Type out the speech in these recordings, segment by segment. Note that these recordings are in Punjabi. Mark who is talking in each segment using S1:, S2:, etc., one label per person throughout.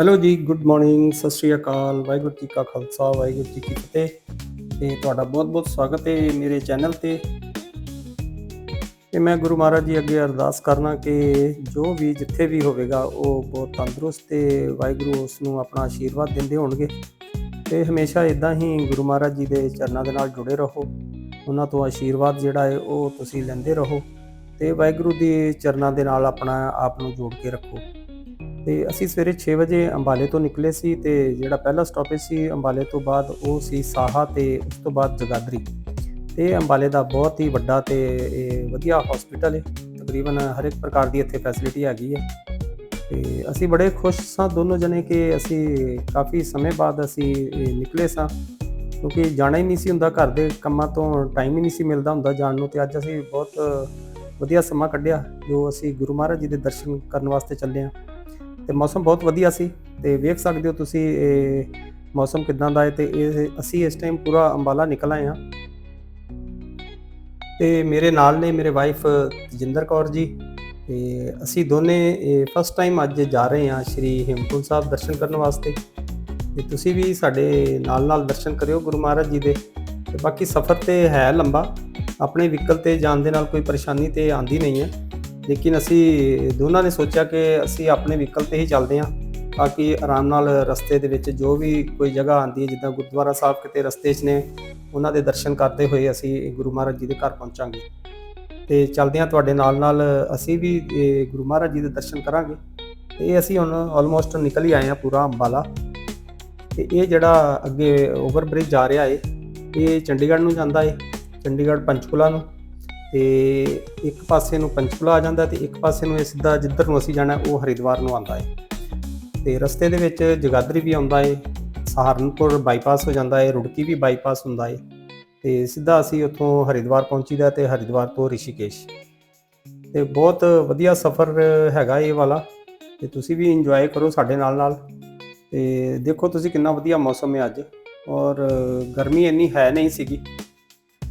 S1: ਹੈਲੋ ਜੀ ਗੁੱਡ ਮਾਰਨਿੰਗ ਸਤਿ ਸ਼੍ਰੀ ਅਕਾਲ, ਵਾਹਿਗੁਰੂ ਜੀ ਕਾ ਖਾਲਸਾ, ਵਾਹਿਗੁਰੂ ਜੀ ਕੀ ਫਤਿਹ। ਤੇ ਤੁਹਾਡਾ ਬਹੁਤ-ਬਹੁਤ ਸਵਾਗਤ ਹੈ ਮੇਰੇ ਚੈਨਲ ਤੇ। ਤੇ ਮੈਂ ਗੁਰੂ ਮਹਾਰਾਜ ਜੀ ਅੱਗੇ ਅਰਦਾਸ ਕਰਨਾ ਕਿ ਜੋ ਵੀ ਜਿੱਥੇ ਵੀ ਹੋਵੇਗਾ, ਉਹ ਬਹੁਤ ਤੰਦਰੁਸਤ ਤੇ ਵਾਹਿਗੁਰੂ ਉਸ ਨੂੰ ਆਪਣਾ ਆਸ਼ੀਰਵਾਦ ਦਿੰਦੇ ਹੋਣਗੇ। ਤੇ ਹਮੇਸ਼ਾ ਇਦਾਂ ਹੀ ਗੁਰੂ ਮਹਾਰਾਜ ਜੀ ਦੇ ਚਰਨਾਂ ਦੇ ਨਾਲ ਜੁੜੇ ਰਹੋ। ਉਹਨਾਂ ਤੋਂ ਆਸ਼ੀਰਵਾਦ ਜਿਹੜਾ ਹੈ, ਉਹ ਤੁਸੀਂ ਲੈਂਦੇ ਰਹੋ। ਤੇ ਵਾਹਿਗੁਰੂ ਦੇ ਚਰਨਾਂ ਦੇ ਨਾਲ ਆਪਣਾ ਆਪ ਨੂੰ ਜੋੜ ਕੇ ਰੱਖੋ। ਤੇ ਅਸੀਂ ਸਵੇਰੇ 6 ਵਜੇ ਅੰਬਾਲੇ ਤੋਂ ਨਿਕਲੇ ਸੀ ਤੇ ਜਿਹੜਾ ਪਹਿਲਾ ਸਟਾਪੇਜ ਸੀ ਅੰਬਾਲੇ ਤੋਂ ਬਾਅਦ ਉਹ ਸੀ ਸਾਹਾ ਤੇ ਉਸ ਤੋਂ ਬਾਅਦ ਜਗਾਦਰੀ। ਤੇ ਅੰਬਾਲੇ ਦਾ ਬਹੁਤ ਹੀ ਵੱਡਾ ਤੇ ਇਹ ਵਧੀਆ ਹਸਪੀਟਲ ਹੈ ਤਕਰੀਬਨ ਹਰ ਇੱਕ ਪ੍ਰਕਾਰ ਦੀ ਇੱਥੇ ਫੈਸਿਲਿਟੀ ਹੈਗੀ ਹੈ ਤੇ ਅਸੀਂ ਬੜੇ ਖੁਸ਼ ਸਾਂ ਦੋਨੋਂ ਜਣੇ ਕਿ ਅਸੀਂ ਕਾਫੀ ਸਮੇਂ ਬਾਅਦ ਅਸੀਂ ਨਿਕਲੇ ਸਾਂ। ਕਿਉਂਕਿ ਜਾਣਾ ਹੀ ਨਹੀਂ ਸੀ ਹੁੰਦਾ ਘਰ ਦੇ ਕੰਮਾਂ ਤੋਂ ਟਾਈਮ ਹੀ ਨਹੀਂ ਸੀ ਮਿਲਦਾ ਹੁੰਦਾ ਜਾਣ ਨੂੰ ਤੇ ਅੱਜ ਅਸੀਂ ਬਹੁਤ ਵਧੀਆ ਸਮਾਂ ਕੱਢਿਆ ਜੋ ਅਸੀਂ ਗੁਰੂ ਮਹਾਰਾਜ ਜੀ ਦੇ ਦਰਸ਼ਨ ਕਰਨ ਵਾਸਤੇ ਚੱਲੇ ਹਾਂ ਤੇ ਮੌਸਮ ਬਹੁਤ ਵਧੀਆ ਸੀ ਤੇ ਵੇਖ ਸਕਦੇ ਹੋ ਤੁਸੀਂ, ਇਹ ਮੌਸਮ ਕਿਦਾਂ ਦਾ ਹੈ ਤੇ ਇਹ ਅਸੀਂ ਇਸ ਟਾਈਮ ਪੂਰਾ ਅੰਬਾਲਾ ਨਿਕਲ ਆਏ ਹਾਂ। ਤੇ ਮੇਰੇ ਨਾਲ ਨੇ ਮੇਰੇ ਵਾਈਫ ਜਿੰਦਰ ਕੌਰ ਜੀ, ਤੇ ਅਸੀਂ ਦੋਨੇ ਫਸਟ ਟਾਈਮ ਅੱਜ ਜਾ ਰਹੇ ਹਾਂ ਸ਼੍ਰੀ ਹੇਮਕੁੰਟ ਸਾਹਿਬ ਦਰਸ਼ਨ ਕਰਨ ਵਾਸਤੇ। ਤੇ ਤੁਸੀਂ ਵੀ ਸਾਡੇ ਨਾਲ ਨਾਲ ਦਰਸ਼ਨ ਕਰਿਓ ਗੁਰੂ ਮਹਾਰਾਜ ਜੀ ਦੇ। ਤੇ ਬਾਕੀ ਸਫ਼ਰ ਤੇ ਹੈ ਲੰਬਾ, ਆਪਣੇ ਵਹੀਕਲ ਤੇ ਜਾਣ ਦੇ ਨਾਲ ਕੋਈ ਪਰੇਸ਼ਾਨੀ ਤੇ ਆਂਦੀ ਨਹੀਂ ਹੈ। ਲੇਕਿਨ ਅਸੀਂ ਦੋਨਾਂ ਨੇ ਸੋਚਿਆ ਕਿ ਅਸੀਂ ਆਪਣੇ ਵਹੀਕਲ ਤੇ ਹੀ ਚੱਲਦੇ ਹਾਂ ਤਾਂ ਕਿ ਆਰਾਮ ਨਾਲ ਰਸਤੇ ਦੇ ਵਿੱਚ ਜੋ ਵੀ ਕੋਈ ਜਗ੍ਹਾ ਆਂਦੀ ਹੈ, ਜਿੱਦਾਂ ਗੁਰਦੁਆਰਾ ਸਾਹਿਬ ਕਿਤੇ ਰਸਤੇ 'ਚ ਨੇ, ਉਹਨਾਂ ਦੇ ਦਰਸ਼ਨ ਕਰਦੇ ਹੋਏ ਅਸੀਂ ਗੁਰੂ ਮਹਾਰਾਜ ਜੀ ਦੇ ਘਰ ਪਹੁੰਚਾਂਗੇ। ਤੇ ਚੱਲਦੇ ਹਾਂ ਤੁਹਾਡੇ ਨਾਲ ਨਾਲ ਅਸੀਂ ਵੀ ਗੁਰੂ ਮਹਾਰਾਜ ਜੀ ਦੇ ਦਰਸ਼ਨ ਕਰਾਂਗੇ। ਤੇ ਇਹ ਅਸੀਂ ਹੁਣ ਆਲਮੋਸਟ ਨਿਕਲ ਹੀ ਆਏ ਹਾਂ ਪੂਰਾ ਅੰਬਾਲਾ। ਤੇ ਇਹ ਜਿਹੜਾ ਅੱਗੇ ਓਵਰ ਬ੍ਰਿਜ ਜਾ ਰਿਹਾ ਏ, ਇਹ ਚੰਡੀਗੜ੍ਹ ਨੂੰ ਜਾਂਦਾ ਏ, ਚੰਡੀਗੜ੍ਹ ਪੰਚਕੂਲਾ ਨੂੰ। ਤੇ ਇੱਕ ਪਾਸੇ ਨੂੰ ਪੰਚਕੁਲਾ ਆ ਜਾਂਦਾ ਤੇ ਇੱਕ ਪਾਸੇ ਨੂੰ ਇਹ ਸਿੱਧਾ ਜਿੱਧਰ ਨੂੰ ਅਸੀਂ ਜਾਣਾ, ਉਹ ਹਰਿਦੁਆਰ ਨੂੰ ਆਉਂਦਾ ਏ। ਤੇ ਰਸਤੇ ਦੇ ਵਿੱਚ ਜਗਾਦਰੀ ਵੀ ਆਉਂਦਾ ਏ, ਸਹਾਰਨਪੁਰ ਬਾਈਪਾਸ ਹੋ ਜਾਂਦਾ ਹੈ ਰੁੜਕੀ ਵੀ ਬਾਈਪਾਸ ਹੁੰਦਾ ਏ। ਤੇ ਸਿੱਧਾ ਅਸੀਂ ਉੱਥੋਂ ਹਰਿਦੁਆਰ ਪਹੁੰਚੀਦਾ ਤੇ ਹਰਿਦੁਆਰ ਤੋਂ ਰਿਸ਼ੀਕੇਸ਼। ਤੇ ਬਹੁਤ ਵਧੀਆ ਸਫ਼ਰ ਹੈਗਾ ਇਹ ਵਾਲਾ, ਤੇ ਤੁਸੀਂ ਵੀ ਇੰਜੋਏ ਕਰੋ ਸਾਡੇ ਨਾਲ ਨਾਲ ਤੇ ਦੇਖੋ ਤੁਸੀਂ ਕਿੰਨਾ ਵਧੀਆ ਮੌਸਮ ਹੈ ਅੱਜ। ਔਰ ਗਰਮੀ ਇੰਨੀ ਹੈ ਨਹੀਂ ਸੀਗੀ।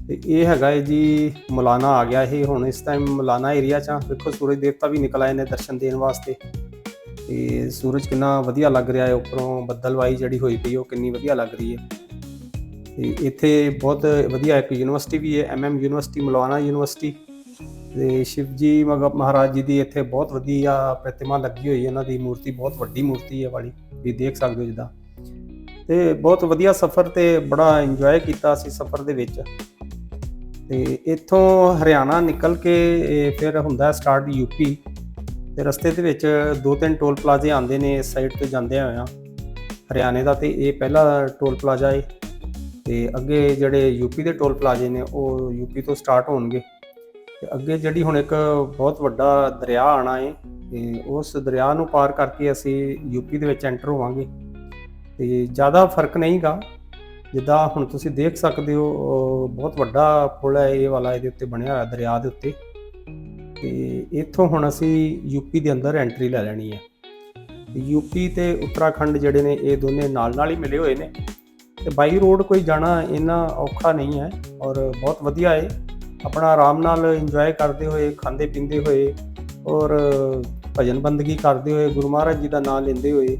S1: ਤੇ ਇਹ ਹੈਗਾ ਹੈ ਜੀ, ਮੁਲਾਨਾ ਆ ਗਿਆ ਇਹ ਹੁਣ, ਇਸ ਟਾਈਮ ਮੁਲਾਨਾ ਏਰੀਆ 'ਚ ਆ। ਵੇਖੋ ਸੂਰਜ ਦੇਵਤਾ ਵੀ ਨਿਕਲ ਆਏ ਨੇ ਦਰਸ਼ਨ ਦੇਣ ਵਾਸਤੇ। ਤੇ ਸੂਰਜ ਕਿੰਨਾ ਵਧੀਆ ਲੱਗ ਰਿਹਾ ਹੈ ਉੱਪਰੋਂ, ਬੱਦਲਵਾਈ ਜਿਹੜੀ ਹੋਈ ਪਈ ਉਹ ਕਿੰਨੀ ਵਧੀਆ ਲੱਗ ਰਹੀ ਹੈ ਤੇ ਇੱਥੇ ਬਹੁਤ ਵਧੀਆ ਇੱਕ ਯੂਨੀਵਰਸਿਟੀ ਵੀ ਹੈ ਐਮਐਮ ਯੂਨੀਵਰਸਿਟੀ ਮੁਲਾਨਾ ਯੂਨੀਵਰਸਿਟੀ ਤੇ ਸ਼ਿਵਜੀ ਮਗ- ਮਹਾਰਾਜ ਜੀ ਦੀ ਇੱਥੇ ਬਹੁਤ ਵਧੀਆ ਪ੍ਰਤਿਮਾ ਲੱਗੀ ਹੋਈ ਹੈ ਇਹਨਾਂ ਦੀ ਮੂਰਤੀ, ਬਹੁਤ ਵੱਡੀ ਮੂਰਤੀ ਹੈ ਵਾਲੀ ਵੀ ਦੇਖ ਸਕਦੇ ਹੋ ਜਿੱਦਾਂ। ਤੇ ਬਹੁਤ ਵਧੀਆ ਸਫ਼ਰ ਤੇ ਬੜਾ ਇੰਜੋਏ ਕੀਤਾ ਅਸੀਂ ਸਫ਼ਰ ਦੇ ਵਿੱਚ। ਤੇ ਇੱਥੋਂ ਹਰਿਆਣਾ ਨਿਕਲ ਕੇ, ਇਹ ਫਿਰ ਹੁੰਦਾ ਸਟਾਰਟ ਯੂਪੀ ਤੇ ਰਸਤੇ ਦੇ ਵਿੱਚ ਦੋ ਤਿੰਨ ਟੋਲ ਪਲਾਜ਼ੇ ਆਉਂਦੇ ਨੇ, ਇਸ ਸਾਈਡ ਤੋਂ ਜਾਂਦੇ ਹੋਇਆ। ਹਰਿਆਣੇ ਦਾ ਤੇ ਇਹ ਪਹਿਲਾ ਟੋਲ ਪਲਾਜ਼ਾ ਹੈ ਤੇ ਅੱਗੇ ਜਿਹੜੇ ਯੂਪੀ ਦੇ ਟੋਲ ਪਲਾਜ਼ੇ ਨੇ, ਉਹ ਯੂਪੀ ਤੋਂ ਸਟਾਰਟ ਹੋਣਗੇ। ਤੇ ਅੱਗੇ ਜਿਹੜੀ ਹੁਣ ਇੱਕ ਬਹੁਤ ਵੱਡਾ ਦਰਿਆ ਆਣਾ ਹੈ ਤੇ ਉਸ ਦਰਿਆ ਨੂੰ ਪਾਰ ਕਰਕੇ ਅਸੀਂ ਯੂਪੀ ਦੇ ਵਿੱਚ ਐਂਟਰ ਹੋਵਾਂਗੇ। ਤੇ ਜ਼ਿਆਦਾ ਫ਼ਰਕ ਨਹੀਂਗਾ। ਜਿੱਦਾਂ ਹੁਣ ਤੁਸੀਂ ਦੇਖ ਸਕਦੇ ਹੋ ਬਹੁਤ ਵੱਡਾ ਪੁਲ ਹੈ ਇਹ ਵਾਲਾ, ਇਹਦੇ ਉੱਤੇ ਬਣਿਆ ਹੋਇਆ ਦਰਿਆ ਦੇ ਉੱਤੇ। ਤੇ ਇੱਥੋਂ ਹੁਣ ਅਸੀਂ ਯੂਪੀ ਦੇ ਅੰਦਰ ਐਂਟਰੀ ਲੈ ਲੈਣੀ ਹੈ। ਯੂਪੀ ਤੇ ਉੱਤਰਾਖੰਡ ਜਿਹੜੇ ਨੇ, ਇਹ ਦੋਨੇ ਨਾਲ ਨਾਲ ਹੀ ਮਿਲੇ ਹੋਏ ਨੇ। ਤੇ ਬਾਈ ਰੋਡ ਕੋਈ ਜਾਣਾ ਇੰਨਾ ਔਖਾ ਨਹੀਂ ਹੈ ਔਰ ਬਹੁਤ ਵਧੀਆ ਹੈ ਆਪਣਾ ਆਰਾਮ ਨਾਲ ਇੰਜੋਏ ਕਰਦੇ ਹੋਏ, ਖਾਂਦੇ ਪੀਂਦੇ ਹੋਏ ਔਰ ਭਜਨ ਬੰਦਗੀ ਕਰਦੇ ਹੋਏ, ਗੁਰੂ ਮਹਾਰਾਜ ਜੀ ਦਾ ਨਾਮ ਲੈਂਦੇ ਹੋਏ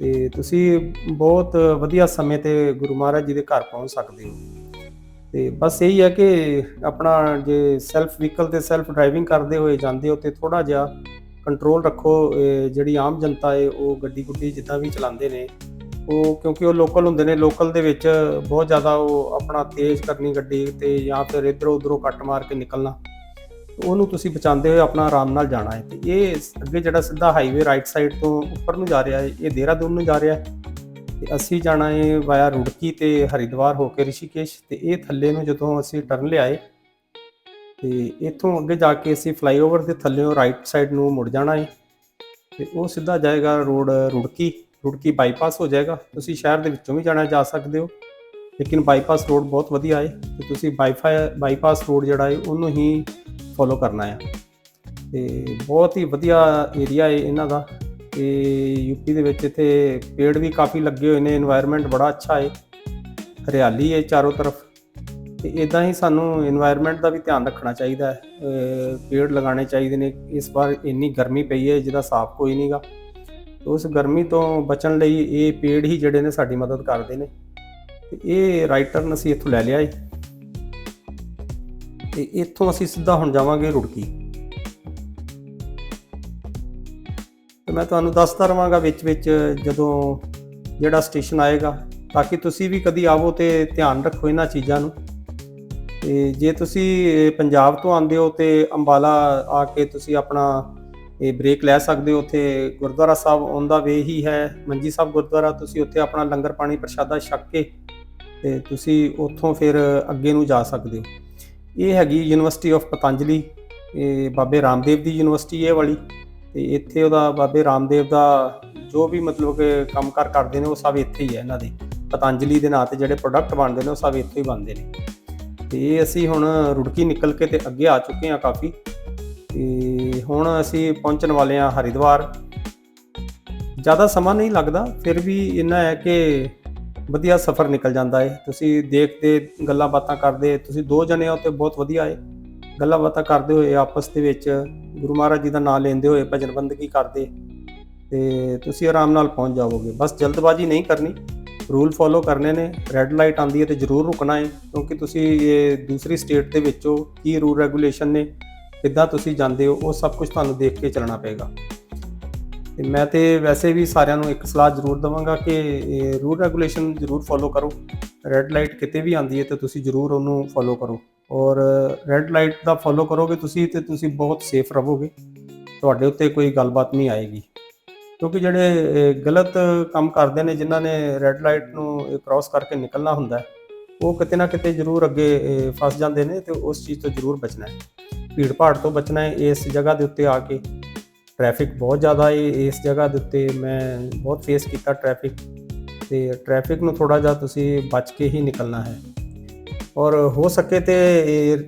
S1: ਤੇ ਤੁਸੀਂ ਬਹੁਤ ਵਧੀਆ ਸਮੇਂ ਤੇ ਗੁਰੂ ਮਹਾਰਾਜ ਜੀ ਦੇ ਘਰ ਪਹੁੰਚ ਸਕਦੇ ਹੋ। ਤੇ ਬਸ ਇਹੀ ਹੈ ਕਿ ਆਪਣਾ ਜੇ ਸੈਲਫ ਵਹੀਕਲ ਤੇ ਸੈਲਫ ਡਰਾਈਵਿੰਗ ਕਰਦੇ ਹੋਏ ਜਾਂਦੇ ਹੋ ਤੇ ਥੋੜਾ ਜਿਹਾ ਕੰਟਰੋਲ ਰੱਖੋ ਜਿਹੜੀ ਆਮ ਜਨਤਾ ਹੈ ਉਹ ਗੱਡੀ ਗੁੱਡੀ ਜਿੱਦਾਂ ਵੀ ਚਲਾਉਂਦੇ ਨੇ, ਉਹ ਕਿਉਂਕਿ ਉਹ ਲੋਕਲ ਹੁੰਦੇ ਨੇ ਲੋਕਲ ਦੇ ਵਿੱਚ ਬਹੁਤ ਜ਼ਿਆਦਾ ਉਹ ਆਪਣਾ ਤੇਜ਼ ਕਰਨੀ ਗੱਡੀ ਤੇ ਜਾਂ ਫਿਰ ਇਧਰੋਂ ਉਧਰੋਂ ਕੱਟ ਮਾਰ ਕੇ ਨਿਕਲਣਾ। ਉਹਨੂੰ ਤੁਸੀਂ ਬਚਾਉਂਦੇ ਹੋਏ ਆਪਣਾ ਆਰਾਮ ਨਾਲ ਜਾਣਾ ਹੈ। ਤੇ ਇਹ ਅੱਗੇ ਜਿਹੜਾ ਸਿੱਧਾ ਹਾਈਵੇ ਰਾਈਟ ਸਾਈਡ ਤੋਂ ਉੱਪਰ ਨੂੰ ਜਾ ਰਿਹਾ ਹੈ, ਇਹ ਦੇਹਰਾਦੂਨ ਨੂੰ ਜਾ ਰਿਹਾ ਹੈ। ਤੇ ਅਸੀਂ ਜਾਣਾ ਹੈ ਵਾਇਆ ਰੁੜਕੀ ਤੇ ਹਰਿਦੁਆਰ ਹੋ ਕੇ ਰਿਸ਼ੀਕੇਸ਼। ਤੇ ਇਹ ਥੱਲੇ ਨੂੰ ਜਦੋਂ ਅਸੀਂ ਟਰਨ ਲਿਆਏ, ਤੇ ਇੱਥੋਂ ਅੱਗੇ ਜਾ ਕੇ ਅਸੀਂ ਫਲਾਈਓਵਰ ਦੇ ਥੱਲੇੋਂ ਰਾਈਟ ਸਾਈਡ ਨੂੰ ਮੁੜ ਜਾਣਾ ਹੈ। ਤੇ ਉਹ ਸਿੱਧਾ ਜਾਏਗਾ ਰੋਡ ਰੁੜਕੀ ਰੁੜਕੀ ਬਾਈਪਾਸ ਹੋ ਜਾਏਗਾ। ਤੁਸੀਂ ਸ਼ਹਿਰ ਦੇ ਵਿੱਚੋਂ ਵੀ ਜਾਣਾ ਜਾ ਸਕਦੇ ਹੋ, ਲੇਕਿਨ ਬਾਈਪਾਸ ਰੋਡ ਬਹੁਤ ਵਧੀਆ ਹੈ। ਤੇ ਤੁਸੀਂ ਬਾਈਫਾਈ ਬਾਈਪਾਸ ਰੋਡ ਜਿਹੜਾ ਹੈ, ਉਹਨੂੰ ਹੀ ਫੋਲੋ ਕਰਨਾ ਆ। ਤੇ ਬਹੁਤ ਹੀ ਵਧੀਆ ਏਰੀਆ ਹੈ ਇਹਨਾਂ ਦਾ। ਤੇ ਯੂਪੀ ਦੇ ਵਿੱਚ ਇੱਥੇ ਪੇੜ ਵੀ ਕਾਫੀ ਲੱਗੇ ਹੋਏ ਨੇ এনवायरमेंट ਬੜਾ ਅੱਛਾ ਹੈ ਹਰਿਆਲੀ ਹੈ ਚਾਰੋਂ ਤਰਫ। ਤੇ ਇਦਾਂ ਹੀ ਸਾਨੂੰ এনवायरमेंट ਦਾ ਵੀ ਧਿਆਨ ਰੱਖਣਾ ਚਾਹੀਦਾ ਹੈ। ਪੇੜ ਲਗਾਉਣੇ ਚਾਹੀਦੇ ਨੇ। ਇਸ ਵਾਰ ਇੰਨੀ ਗਰਮੀ ਪਈ ਹੈ ਜਿਹਦਾ ਸਾਫ਼ ਕੋਈ ਨਹੀਂਗਾ ਉਸ ਗਰਮੀ ਤੋਂ ਬਚਣ ਲਈ ਇਹ ਪੇੜ ਹੀ ਜਿਹੜੇ ਨੇ ਸਾਡੀ ਮਦਦ ਕਰਦੇ ਨੇ। ਤੇ ਇਹ ਰਾਈਟਰ ਅਸੀਂ ਇੱਥੋਂ ਲੈ ਲਿਆ ਹੈ ਤੇ ਇੱਥੋਂ ਅਸੀਂ ਸਿੱਧਾ ਹੁਣ ਜਾਵਾਂਗੇ ਰੁੜਕੀ। ਤੇ ਮੈਂ ਤੁਹਾਨੂੰ ਦੱਸਦਾ ਰਵਾਂਗਾ ਵਿੱਚ ਵਿੱਚ ਜਦੋਂ ਜਿਹੜਾ ਸਟੇਸ਼ਨ ਆਏਗਾ, ਤਾਂ ਕਿ ਤੁਸੀਂ ਵੀ ਕਦੀ ਆਵੋ ਤੇ ਧਿਆਨ ਰੱਖੋ ਇਹਨਾਂ ਚੀਜ਼ਾਂ ਨੂੰ। ਤੇ ਜੇ ਤੁਸੀਂ ਪੰਜਾਬ ਤੋਂ ਆਉਂਦੇ ਹੋ ਤੇ ਅੰਬਾਲਾ ਆ ਕੇ ਤੁਸੀਂ ਆਪਣਾ ਇਹ ਬ੍ਰੇਕ ਲੈ ਸਕਦੇ ਹੋ ਉੱਥੇ। ਗੁਰਦੁਆਰਾ ਸਾਹਿਬ ਆਉਂਦਾ ਵੇ ਹੀ ਹੈ। ਮੰਜੀ ਸਾਹਿਬ ਗੁਰਦੁਆਰਾ, ਤੁਸੀਂ ਉੱਥੇ ਆਪਣਾ ਲੰਗਰ ਪਾਣੀ ਪ੍ਰਸ਼ਾਦਾ ਛਕ ਕੇ ਤੇ ਤੁਸੀਂ ਉੱਥੋਂ ਫਿਰ ਅੱਗੇ ਨੂੰ ਜਾ ਸਕਦੇ ਹੋ। ਇਹ ਹੈਗੀ ਯੂਨੀਵਰਸਿਟੀ ਆਫ ਪਤੰਜਲੀ ਇਹ ਬਾਬੇ ਰਾਮਦੇਵ ਦੀ ਯੂਨੀਵਰਸਿਟੀ ਇਹ ਵਾਲੀ ਤੇ ਇੱਥੇ ਉਹਦਾ ਬਾਬੇ ਰਾਮਦੇਵ ਦਾ ਜੋ ਵੀ ਮਤਲਬ ਕਿ ਕੰਮਕਾਰ ਕਰਦੇ ਨੇ ਉਹ ਸਭ ਇੱਥੇ ਹੀ ਹੈ ਇਹਨਾਂ ਦੇ। ਪਤੰਜਲੀ ਦੇ ਨਾਂ ਤੇ ਜਿਹੜੇ ਪ੍ਰੋਡਕਟ ਬਣਦੇ ਨੇ ਉਹ ਸਭ ਇੱਥੇ ਹੀ ਬਣਦੇ ਨੇ। ਤੇ ਇਹ ਅਸੀਂ ਹੁਣ ਰੁੜਕੀ ਨਿਕਲ ਕੇ ਤੇ ਅੱਗੇ ਆ ਚੁੱਕੇ ਹਾਂ ਕਾਫੀ। ਤੇ ਹੁਣ ਅਸੀਂ ਪਹੁੰਚਣ ਵਾਲੇ ਹਾਂ ਹਰਿਦੁਆਰ। ਜ਼ਿਆਦਾ ਸਮਾਂ ਨਹੀਂ ਲੱਗਦਾ, ਫਿਰ ਵੀ ਇੰਨਾ ਹੈ ਕਿ ਵਧੀਆ ਸਫ਼ਰ ਨਿਕਲ ਜਾਂਦਾ ਹੈ ਤੁਸੀਂ ਦੇਖਦੇ ਗੱਲਾਂ ਬਾਤਾਂ ਕਰਦੇ, ਤੁਸੀਂ ਦੋ ਜਣੇ ਹੋ ਤੇ ਬਹੁਤ ਵਧੀਆ ਹੈ ਗੱਲਾਂ ਬਾਤਾਂ ਕਰਦੇ ਹੋਏ ਆਪਸ ਦੇ ਵਿੱਚ ਗੁਰੂ ਮਹਾਰਾਜ ਜੀ ਦਾ ਨਾਮ ਲੈਂਦੇ ਹੋਏ ਭਜਨ ਬੰਦਗੀ ਕਰਦੇ। ਤੇ ਤੁਸੀਂ ਆਰਾਮ ਨਾਲ ਪਹੁੰਚ ਜਾਓਗੇ ਬਸ ਜਲਦਬਾਜ਼ੀ ਨਹੀਂ ਕਰਨੀ। ਰੂਲ ਫੋਲੋ ਕਰਨੇ ਨੇ। ਰੈੱਡ ਲਾਈਟ ਆਂਦੀ ਹੈ ਤੇ ਜ਼ਰੂਰ ਰੁਕਣਾ ਹੈ ਕਿਉਂਕਿ ਤੁਸੀਂ ਇਹ ਦੂਸਰੀ ਸਟੇਟ ਦੇ ਵਿੱਚੋਂ ਕੀ ਰੂਲ ਰੈਗੂਲੇਸ਼ਨ ਨੇ, ਕਿੱਦਾਂ ਤੁਸੀਂ ਜਾਂਦੇ ਹੋ, ਉਹ ਸਭ ਕੁਝ ਤੁਹਾਨੂੰ ਦੇਖ ਕੇ ਚੱਲਣਾ ਪਏਗਾ। ਤੇ ਮੈਂ ਤੇ ਵੈਸੇ ਵੀ ਸਾਰਿਆਂ ਨੂੰ ਇੱਕ ਸਲਾਹ ਜ਼ਰੂਰ ਦਵਾਂਗਾ ਕਿ ਰੂਲ ਰੈਗੂਲੇਸ਼ਨ ਜ਼ਰੂਰ ਫੋਲੋ ਕਰੋ। ਰੈੱਡ ਲਾਈਟ ਕਿਤੇ ਵੀ ਆਂਦੀ ਹੈ ਤੇ ਤੁਸੀਂ ਜ਼ਰੂਰ ਉਹਨੂੰ ਫੋਲੋ ਕਰੋ। ਔਰ ਰੈੱਡ ਲਾਈਟ ਦਾ ਫੋਲੋ ਕਰੋਗੇ ਤੁਸੀਂ ਤੇ ਤੁਸੀਂ ਬਹੁਤ ਸੇਫ ਰਹੋਗੇ। ਤੁਹਾਡੇ ਉੱਤੇ ਕੋਈ ਗੱਲਬਾਤ ਨਹੀਂ ਆਏਗੀ। ਕਿਉਂਕਿ ਜਿਹੜੇ ਗਲਤ ਕੰਮ ਕਰਦੇ ਨੇ ਜਿਨ੍ਹਾਂ ਨੇ ਰੈੱਡ ਲਾਈਟ ਨੂੰ ਕ੍ਰਾਸ ਕਰਕੇ ਨਿਕਲਣਾ ਹੁੰਦਾ ਉਹ ਕਿਤੇ ਨਾ ਕਿਤੇ ਜ਼ਰੂਰ ਅੱਗੇ ਫਸ ਜਾਂਦੇ ਨੇ ਤੇ ਉਸ ਚੀਜ਼ ਤੋਂ ਜ਼ਰੂਰ ਬਚਣਾ ਹੈ। ਭੀੜ ਭਾੜ ਤੋਂ ਬਚਣਾ ਹੈ ਇਸ ਜਗ੍ਹਾ ਦੇ ਉੱਤੇ ਆ ਕੇ। ਟ੍ਰੈਫਿਕ ਬਹੁਤ ਜ਼ਿਆਦਾ ਹੈ ਇਸ ਜਗ੍ਹਾ ਦੇ ਉੱਤੇ ਮੈਂ ਬਹੁਤ ਫੇਸ ਕੀਤਾ ਟ੍ਰੈਫਿਕ ਤੇ ਟ੍ਰੈਫਿਕ ਨੂੰ ਥੋੜਾ ਜਿਹਾ ਤੁਸੀਂ ਬਚ ਕੇ ਹੀ ਨਿਕਲਣਾ ਹੈ। ਔਰ ਹੋ ਸਕੇ ਤੇ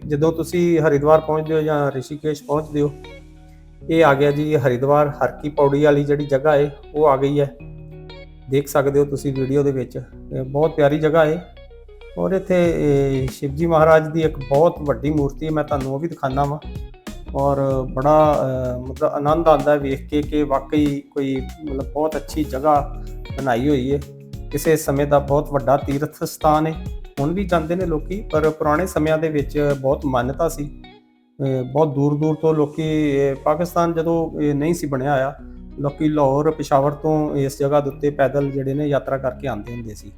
S1: ਜਦੋਂ ਤੁਸੀਂ ਹਰਿਦੁਆਰ ਪਹੁੰਚਦੇ ਹੋ ਜਾਂ ਰਿਸ਼ੀਕੇਸ਼ ਪਹੁੰਚਦੇ ਹੋ, ਇਹ ਆ ਗਿਆ ਜੀ ਹਰਿਦੁਆਰ ਹਰਕੀ ਪੌੜੀ ਵਾਲੀ ਜਿਹੜੀ ਜਗ੍ਹਾ ਹੈ ਉਹ ਆ ਗਈ ਹੈ। ਦੇਖ ਸਕਦੇ ਹੋ ਤੁਸੀਂ ਵੀਡੀਓ ਦੇ ਵਿੱਚ ਬਹੁਤ ਪਿਆਰੀ ਜਗ੍ਹਾ ਹੈ ਔਰ ਇੱਥੇ ਸ਼ਿਵਜੀ ਮਹਾਰਾਜ ਦੀ ਇੱਕ ਬਹੁਤ ਵੱਡੀ ਮੂਰਤੀ ਹੈ, ਮੈਂ ਤੁਹਾਨੂੰ ਉਹ ਵੀ ਦਿਖਾਣਾ ਵਾਂ। ਔਰ ਬੜਾ ਮਤਲਬ ਆਨੰਦ ਆਉਂਦਾ ਵੇਖ ਕੇ ਕਿ ਵਾਕਈ ਕੋਈ ਮਤਲਬ ਬਹੁਤ ਅੱਛੀ ਜਗ੍ਹਾ ਬਣਾਈ ਹੋਈ ਹੈ। ਕਿਸੇ ਸਮੇਂ ਦਾ ਬਹੁਤ ਵੱਡਾ ਤੀਰਥ ਸਥਾਨ ਹੈ। ਹੁਣ ਵੀ ਜਾਂਦੇ ਨੇ ਲੋਕੀ, ਪਰ ਪੁਰਾਣੇ ਸਮਿਆਂ ਦੇ ਵਿੱਚ ਬਹੁਤ ਮਾਨਤਾ ਸੀ। ਬਹੁਤ ਦੂਰ ਦੂਰ ਤੋਂ ਲੋਕੀ ਪਾਕਿਸਤਾਨ ਜਦੋਂ ਨਹੀਂ ਸੀ ਬਣਿਆ ਆ ਲੋਕੀ ਲਾਹੌਰ, ਪਿਸ਼ਾਵਰ ਤੋਂ ਇਸ ਜਗ੍ਹਾ ਦੇ ਉੱਤੇ ਪੈਦਲ ਜਿਹੜੇ ਨੇ ਯਾਤਰਾ ਕਰਕੇ ਆਉਂਦੇ ਹੁੰਦੇ ਸੀ।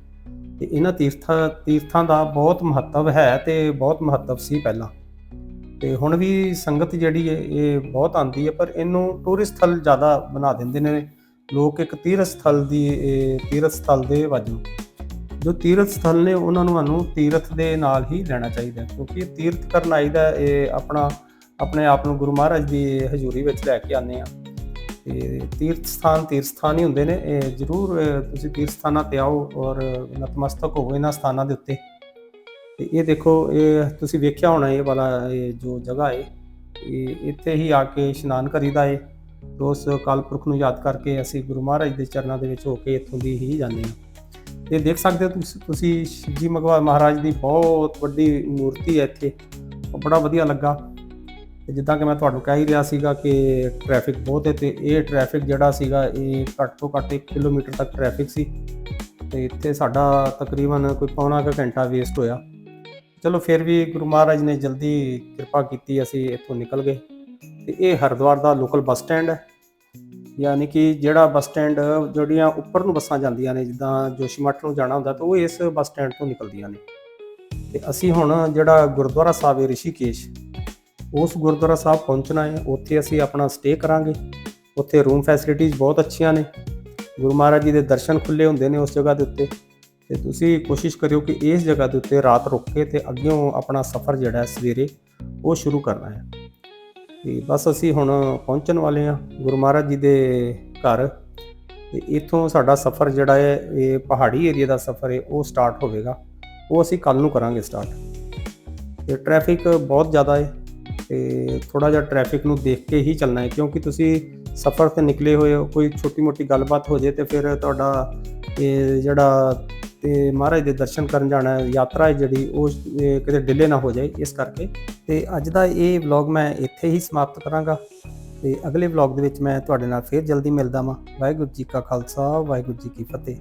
S1: ਤੇ ਇਹਨਾਂ ਤੀਰਥਾਂ ਤੀਰਥਾਂ ਦਾ ਬਹੁਤ ਮਹੱਤਵ ਹੈ ਤੇ ਬਹੁਤ ਮਹੱਤਵ ਸੀ ਪਹਿਲਾਂ। ਤੇ ਹੁਣ ਵੀ ਸੰਗਤ ਜਿਹੜੀ ਹੈ, ਇਹ ਬਹੁਤ ਆਉਂਦੀ ਹੈ, ਪਰ ਇਹਨੂੰ ਟੂਰਿਸਟ ਸਥਲ ਜ਼ਿਆਦਾ ਬਣਾ ਦਿੰਦੇ ਨੇ। ਲੋਕ ਇੱਕ ਤੀਰਥ ਸਥਲ ਦੀ, ਇਹ ਤੀਰਥ ਸਥਲ ਦੇ ਵਜੋਂ। ਜੋ ਤੀਰਥ ਸਥਲ ਨੇ, ਉਹਨਾਂ ਨੂੰ ਸਾਨੂੰ ਤੀਰਥ ਦੇ ਨਾਲ ਹੀ ਲੈਣਾ ਚਾਹੀਦਾ ਕਿਉਂਕਿ ਤੀਰਥ ਕਰਨ ਆਈਦਾ ਇਹ ਆਪਣਾ, ਆਪਣੇ ਆਪ ਨੂੰ ਗੁਰੂ ਮਹਾਰਾਜ ਦੀ ਹਜ਼ੂਰੀ ਵਿੱਚ ਲੈ ਕੇ ਆਉਂਦੇ ਆ ਤੇ ਤੀਰਥ ਸਥਾਨ ਤੀਰਥ ਸਥਾਨ ਹੀ ਹੁੰਦੇ ਨੇ, ਇਹ ਜ਼ਰੂਰ, ਤੁਸੀਂ ਤੀਰਥ ਸਥਾਨਾਂ ਤੇ ਆਓ ਔਰ ਨਤਮਸਤਕ ਹੋਵੋ ਇਹਨਾਂ ਸਥਾਨਾਂ ਦੇ ਉੱਤੇ। ਤੇ ਇਹ ਦੇਖੋ, ਇਹ ਤੁਸੀਂ ਵੇਖਿਆ ਹੋਣਾ ਇਹ ਵਾਲਾ, ਇਹ ਜੋ ਜਗ੍ਹਾ ਹੈ ਇਹ ਇੱਥੇ ਹੀ ਆ ਕੇ ਇਸ਼ਨਾਨ ਕਰੀਦਾ ਹੈ ਤੇ ਉਸ ਅਕਾਲ ਪੁਰਖ ਨੂੰ ਯਾਦ ਕਰਕੇ ਅਸੀਂ ਗੁਰੂ ਮਹਾਰਾਜ ਦੇ ਚਰਨਾਂ ਦੇ ਵਿੱਚ ਹੋ ਕੇ ਇੱਥੋਂ ਦੀ ਹੀ ਜਾਂਦੇ ਹਾਂ। ਇਹ ਦੇਖ ਸਕਦੇ ਹੋ ਤੁਸੀਂ- ਤੁਸੀਂ ਸ਼ਿਵਜੀ ਮਗਵਾ, ਮਹਾਰਾਜ ਦੀ ਬਹੁਤ ਵੱਡੀ ਮੂਰਤੀ ਹੈ ਇੱਥੇ। ਉਹ ਬੜਾ ਵਧੀਆ ਲੱਗਾ। ਤੇ ਜਿੱਦਾਂ ਕਿ ਮੈਂ ਤੁਹਾਨੂੰ ਕਹਿ ਹੀ ਰਿਹਾ ਸੀਗਾ ਕਿ ਟ੍ਰੈਫਿਕ ਬਹੁਤ ਹੈ ਤੇ ਇਹ ਟ੍ਰੈਫਿਕ ਜਿਹੜਾ ਸੀਗਾ, ਇਹ ਘੱਟ ਤੋਂ ਘੱਟ 1 ਕਿਲੋਮੀਟਰ ਤੱਕ ਟ੍ਰੈਫਿਕ ਸੀ। ਤੇ ਇੱਥੇ ਸਾਡਾ ਤਕਰੀਬਨ ਕੋਈ ਪੌਣਾ ਕੁ ਘੰਟਾ ਵੇਸਟ ਹੋਇਆ। ਚਲੋ ਫਿਰ ਵੀ ਗੁਰੂ ਮਹਾਰਾਜ ਨੇ ਜਲਦੀ ਕਿਰਪਾ ਕੀਤੀ, ਅਸੀਂ ਇੱਥੋਂ ਨਿਕਲ ਗਏ। ਤੇ ਇਹ ਹਰਿਦੁਆਰ ਦਾ ਲੋਕਲ ਬੱਸ ਸਟੈਂਡ ਹੈ। ਯਾਨੀ ਕਿ ਜਿਹੜਾ ਬੱਸ ਸਟੈਂਡ ਜਿਹੜੀਆਂ ਉੱਪਰ ਨੂੰ ਬੱਸਾਂ ਜਾਂਦੀਆਂ ਨੇ, ਜਿੱਦਾਂ ਜੋਸ਼ੀਮਠ ਨੂੰ ਜਾਣਾ ਹੁੰਦਾ, ਤਾਂ ਉਹ ਇਸ ਬੱਸ ਸਟੈਂਡ ਤੋਂ ਨਿਕਲਦੀਆਂ ਨੇ। ਤੇ ਅਸੀਂ ਹੁਣ ਜਿਹੜਾ ਗੁਰਦੁਆਰਾ ਸਾਹਿਬ ਹੈ ਰਿਸ਼ੀਕੇਸ਼, ਉਸ ਗੁਰਦੁਆਰਾ ਸਾਹਿਬ ਪਹੁੰਚਣਾ ਹੈ। ਉੱਥੇ ਅਸੀਂ ਆਪਣਾ ਸਟੇ ਕਰਾਂਗੇ। ਉੱਥੇ ਰੂਮ ਫੈਸਿਲਿਟੀਆਂ ਬਹੁਤ ਅੱਛੀਆਂ ਨੇ। ਗੁਰੂ ਮਹਾਰਾਜ ਜੀ ਦੇ ਦਰਸ਼ਨ ਖੁੱਲੇ ਹੁੰਦੇ ਨੇ ਉਸ ਜਗ੍ਹਾ ਦੇ ਉੱਤੇ। ਤੇ ਤੁਸੀਂ ਕੋਸ਼ਿਸ਼ ਕਰਿਓ ਕਿ ਇਸ ਜਗ੍ਹਾ ਦੇ ਉੱਤੇ ਰਾਤ ਰੁਕ ਕੇ ਤੇ ਅੱਗਿਓਂ ਆਪਣਾ ਸਫ਼ਰ ਜਿਹੜਾ ਸਵੇਰੇ ਉਹ ਸ਼ੁਰੂ ਕਰਨਾ ਹੈ। ਤੇ ਬਸ ਅਸੀਂ ਹੁਣ ਪਹੁੰਚਣ ਵਾਲੇ ਹਾਂ ਗੁਰੂ ਮਹਾਰਾਜ ਜੀ ਦੇ ਘਰ। ਤੇ ਇੱਥੋਂ ਸਾਡਾ ਸਫ਼ਰ ਜਿਹੜਾ ਹੈ, ਇਹ ਪਹਾੜੀ ਏਰੀਆ ਦਾ ਸਫ਼ਰ ਹੈ, ਉਹ ਸਟਾਰਟ ਹੋਵੇਗਾ। ਉਹ ਅਸੀਂ ਕੱਲ ਨੂੰ ਕਰਾਂਗੇ ਸਟਾਰਟ। ਤੇ ਟ੍ਰੈਫਿਕ ਬਹੁਤ ਜ਼ਿਆਦਾ ਹੈ ਤੇ ਥੋੜਾ ਜਿਹਾ ਟ੍ਰੈਫਿਕ ਨੂੰ ਦੇਖ ਕੇ ਹੀ ਚੱਲਣਾ ਹੈ, ਕਿਉਂਕਿ ਤੁਸੀਂ ਸਫ਼ਰ ਤੇ ਨਿਕਲੇ ਹੋਏ ਹੋ, ਕੋਈ ਛੋਟੀ ਮੋਟੀ ਗੱਲਬਾਤ ਹੋ ਜੇ ਤੇ ਫਿਰ ਤੁਹਾਡਾ ਇਹ ਜਿਹੜਾ ਤੇ ਮਹਾਰਾਜ ਦੇ ਦਰਸ਼ਨ ਕਰਨ ਜਾਣਾ, ਯਾਤਰਾ ਹੈ ਜਿਹੜੀ, ਉਹ, ਇਹ ਕਿਤੇ ਡਿਲੇ ਨਾ ਹੋ ਜਾਏ, ਇਸ ਕਰਕੇ। ਤੇ ਅੱਜ ਦਾ ਇਹ ਵਲੌਗ ਮੈਂ ਇੱਥੇ ਹੀ ਸਮਾਪਤ ਕਰਾਂਗਾ। ਤੇ ਅਗਲੇ ਵਲੌਗ ਦੇ ਵਿੱਚ ਮੈਂ ਤੁਹਾਡੇ ਨਾਲ ਫੇਰ ਜਲਦੀ ਮਿਲਦਾ ਵਾਂ। ਵਾਹਿਗੁਰੂ ਜੀ ਕਾ ਖਾਲਸਾ, ਵਾਹਿਗੁਰੂ ਜੀ ਕੀ ਫਤਿਹ।